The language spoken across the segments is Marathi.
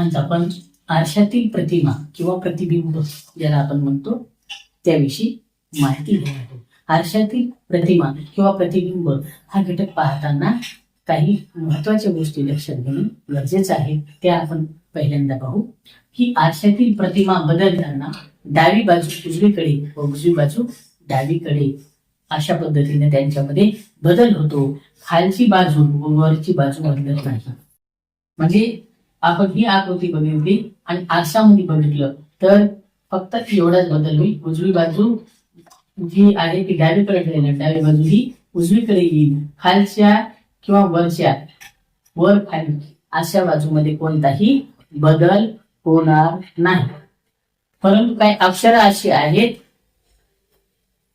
आज आपण आरशातील प्रतिमा किंवा प्रतिबिंब ज्याला आपण म्हणतो त्याविषयी माहिती घेणार आहोत. आरशातील प्रतिमा किंवा प्रतिबिंब हा घटक पाहताना काही महत्त्वाच्या गोष्टी लक्षात घेणं गरजेचं आहे. त्या आपण पहिल्यांदा पाहू. की आरशातील प्रतिमा बदलताना डावी बाजू उजवीकडे व उजवी बाजू डावीकडे अशा पद्धतीने त्यांच्यामध्ये बदल होतो. खालची बाजू व वरची बाजू बदलत नाही. म्हणजे आपण ही आकृती बघितली आणि आरशामध्ये बघितलं तर फक्त एवढाच बदल होईल. उजवी बाजू जी आहे ती डावीकडे ठेवली डावी बाजू ही उजवीकडे येईल. खालच्या किंवा वरच्या वर खाली अशा बाजूमध्ये कोणताही बदल होणार नाही. परंतु काही अक्षरं अशी आहेत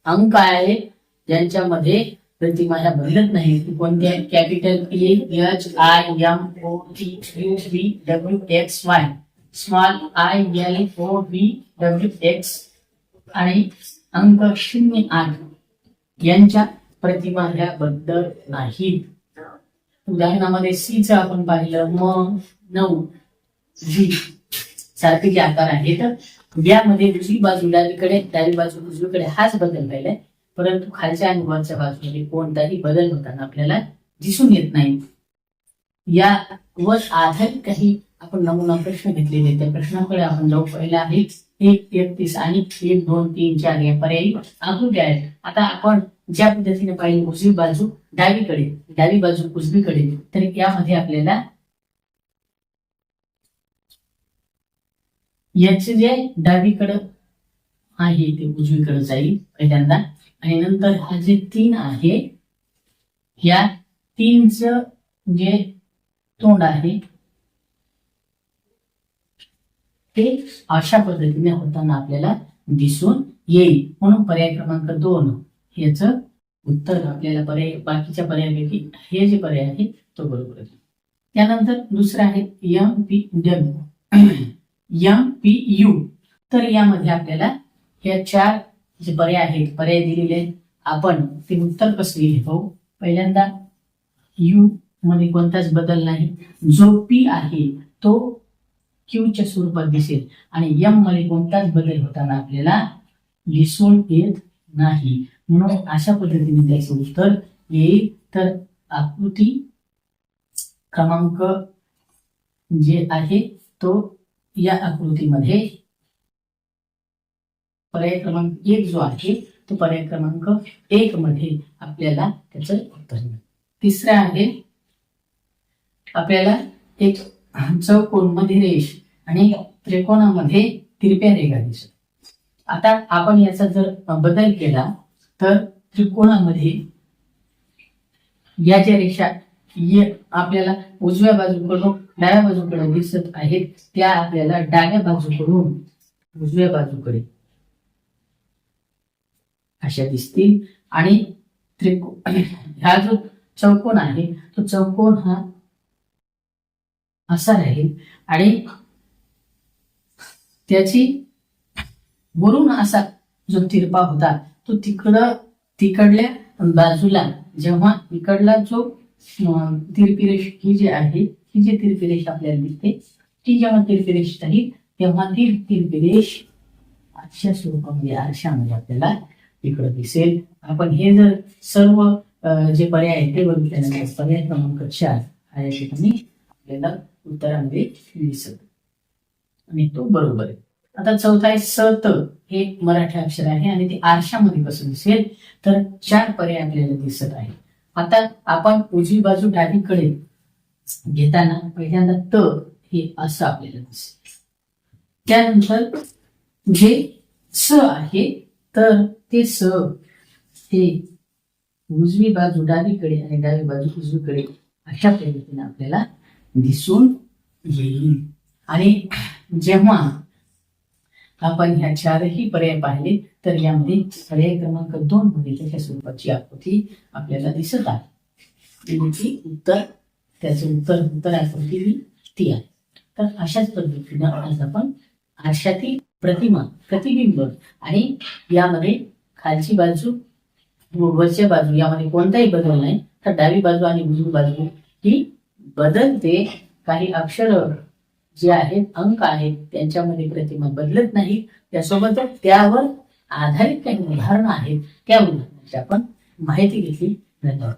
अंक आहेत ज्यांच्यामध्ये प्रतिमा ह्या बदलत नाही. कोणत्या capital A H I M O T U B W X Y small I L O B W X आणि अंक शून्य आठ. यांच्या प्रतिमा ह्या बदलत नाहीत उदाहरणामध्ये सी च आपण पाहिलं. म नऊ व्ही सारखे जे आकार आहेत यामध्ये दुसरी बाजू डावीकडे डावी बाजू उजवीकडे हाच बदल पाहिलाय परंतु खालच्या आणि वरच्या बाजूमध्ये कोणताही बदल होताना आपल्याला दिसून येत नाही. या वर आधारित काही आपण नमुना प्रश्न घेतलेले त्या प्रश्नाकडे आपण जाऊ. पहिला आहे एक एकतीस आणि एक दोन तीन चार या पर्यायी अजून आहेत. आता आपण ज्या पद्धतीने पाहिजे उजवी बाजू डावीकडे डावी बाजू उजवीकडे तर यामध्ये आपल्याला याचे जे डावीकडं आहे ते उजवीकडे जाईल. पहिल्यांदा आणि नंतर हा जे तीन आहे या तीनच जे तोंड आहे ते अशा पद्धतीने होताना आपल्याला दिसून येईल. म्हणून पर्याय क्रमांक दोन याच उत्तर आपल्याला पर्याय बाकीच्या पर्यायापैकी हे जे पर्याय आहे तो बरोबर आहे. त्यानंतर दुसरं आहे M P W M P U तर यामध्ये आपल्याला या चार जे पर्याय आहेत पर्याय दिलेले आहेत. आपण ते उत्तर कसं लिहितो पहिल्यांदा यू मध्ये कोणताच बदल नाही. जो पी आहे तो क्यूच्या स्वरूपात दिसेल. आणि यममध्ये कोणताच बदल होताना आपल्याला दिसून येत नाही. म्हणून अशा पद्धतीने त्याचं उत्तर येईल. तर आकृती क्रमांक जे आहे तो या आकृतीमध्ये पर्याय क्रमांक एक जो आहे तो पर्याय क्रमांक एक मध्ये आपल्याला त्याचं उत्तर मिळेल. तिसरा आहे आपल्याला एक चौकोनमध्ये रेष आणि त्रिकोणामध्ये तिरप्या रेखा दिसत. आता आपण याचा जर बदल केला तर त्रिकोणामध्ये या ज्या रेषा आपल्याला उजव्या बाजूकडून डाव्या बाजूकडे दिसत आहेत त्या आपल्याला डाव्या बाजूकडून उजव्या बाजूकडे अशा दिसतील. आणि त्रिकोण हा जो चौकोन आहे तो चौकोन हा असा राहील. आणि त्याची वरून असा जो तिरपा होता तो तिकडं तिकडल्या बाजूला जेव्हा इकडला जो तिरपी रेष ही जी आहे ही जी तिरपी रेष आपल्याला दिसते ती जेव्हा तिरपी रेष राहील तेव्हा ती तिरपी रेष अशा स्वरूपामध्ये आरशामध्ये आपल्याला इकडं दिसेल. आपण हे जर सर्व जे पर्याय आहेत ते बघितल्यानंतर पर्याय क्रमांक चार हा या ठिकाणी आपल्याला उत्तरामध्ये दिसत. आणि तो बरोबर आहे. आता चौथा आहे स त हे एक मराठी अक्षर आहे आणि ते आरशामध्ये कसं दिसेल. तर चार पर्याय आपल्याला दिसत आहे आता आपण उजवी बाजू डावीकडे घेताना पहिल्यांदा त हे असं आपल्याला दिसेल. त्यानंतर जे स आहे तर ते स हे उजवी बाजू डावीकडे आणि डावी बाजू उजवीकडे अशा पद्धतीने आपल्याला दिसून येईल. आणि जेव्हा आपण ह्या चारही पर्याय पाहिले तर यामध्ये पर्याय क्रमांक दोन मध्ये त्याच्या स्वरूपाची आकृती आपल्याला दिसत आहे. आणि उत्तर त्याचं उत्तर उत्तर आकृती ती आहे. तर अशाच पद्धतीनं आज आपण आरशातील प्रतिमा प्रतिबिंब आणि यामध्ये खालची बाजू वरच्या बाजू यामध्ये कोणताही बदल नाही. तर डावी बाजू आणि उजवी बाजू ही बदलते. काही अक्षर जे आहेत अंक आहेत त्यांच्यामध्ये प्रतिमा बदलत नाही. त्यासोबतच त्यावर आधारित काही उदाहरणं आहेत. त्या उदाहरणाची आपण माहिती घेतली. धन्यवाद.